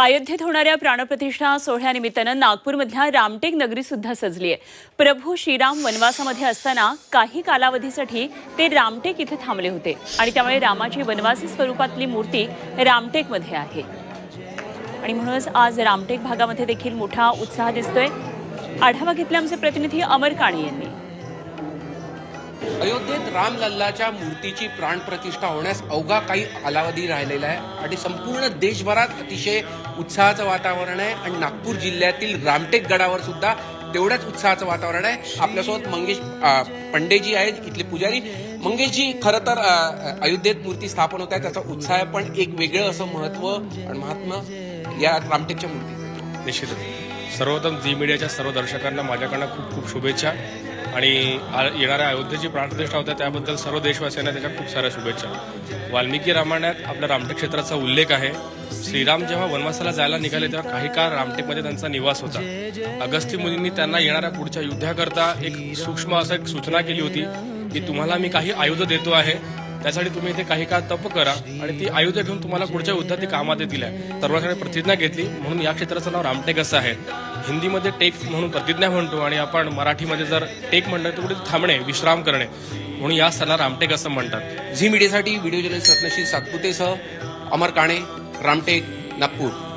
अयोध्येत होणाऱ्या प्राणप्रतिष्ठा सोहळ्यानिमित्तानं नागपूरमधल्या रामटेक नगरी सुद्धा सजली आहे. प्रभू श्रीराम वनवासामध्ये असताना काही कालावधीसाठी ते रामटेक इथे थांबले होते आणि त्यामुळे रामाची वनवासी स्वरूपातली मूर्ती रामटेकमध्ये आहे. आणि म्हणूनच आज रामटेक भागामध्ये देखील मोठा उत्साह दिसतोय. आढावा घेतला आमचे प्रतिनिधी अमर काणे यांनी. अयोध्येत रामलल्लाच्या मूर्तीची प्राणप्रतिष्ठा होण्यास अवघा काही कालावधी राहिलेला आहे आणि संपूर्ण देशभरात अतिशय उत्साहाचं वातावरण आहे. आणि नागपूर जिल्ह्यातील रामटेक गडावर सुद्धा तेवढ्याच उत्साहाचं वातावरण आहे. आपल्यासोबत मंगेश पंडेजी आहेत इथले पुजारी. मंगेशजी खरं तर अयोध्येत मूर्ती स्थापन होत आहे. त्याचा उत्साह आहे पण एक वेगळं असं महत्त्व आणि महात्मा या रामटेकच्या मूर्ती निश्चितच. सर्वप्रथम झी मीडियाच्या सर्व दर्शकांना माझ्याकडनं खूप खूप शुभेच्छा. आणि आ- येणाऱ्या अयोध्येची प्राणप्रतिष्ठा होत्या त्याबद्दल सर्व देशवासियांना त्याच्या खूप साऱ्या शुभेच्छा. वाल्मिकी रामायणात आपल्या रामटेक क्षेत्राचा उल्लेख आहे. श्रीराम जेव्हा वनवासाला जायला निघाले तेव्हा काही काळ रामटेकमध्ये त्यांचा निवास होता. अगस्ती मुनींनी त्यांना येणाऱ्या पुढच्या युद्धाकरता एक सूक्ष्म असं एक सूचना केली होती की तुम्हाला मी काही आयुध देतो आहे. त्यासाठी तुम्ही इथे काही काळ तप करा आणि ती आयुध घेऊन तुम्हाला पुढच्या युद्धात ती कामात येतील. सर्वांकडे प्रतिज्ञा घेतली. म्हणून या क्षेत्राचं नाव रामटेक असं आहे. हिंदीमध्ये टेक म्हणून प्रतिज्ञा म्हणतो आणि आपण मराठीमध्ये जर टेक म्हणलं तर कुठे थांबणे विश्राम करणे. म्हणून या सणाला रामटेक असं म्हणतात. झी मीडियासाठी व्हिडिओ जर्नलिस्ट रत्नश्री सातपुतेसह अमर काणे रामटेक नागपूर.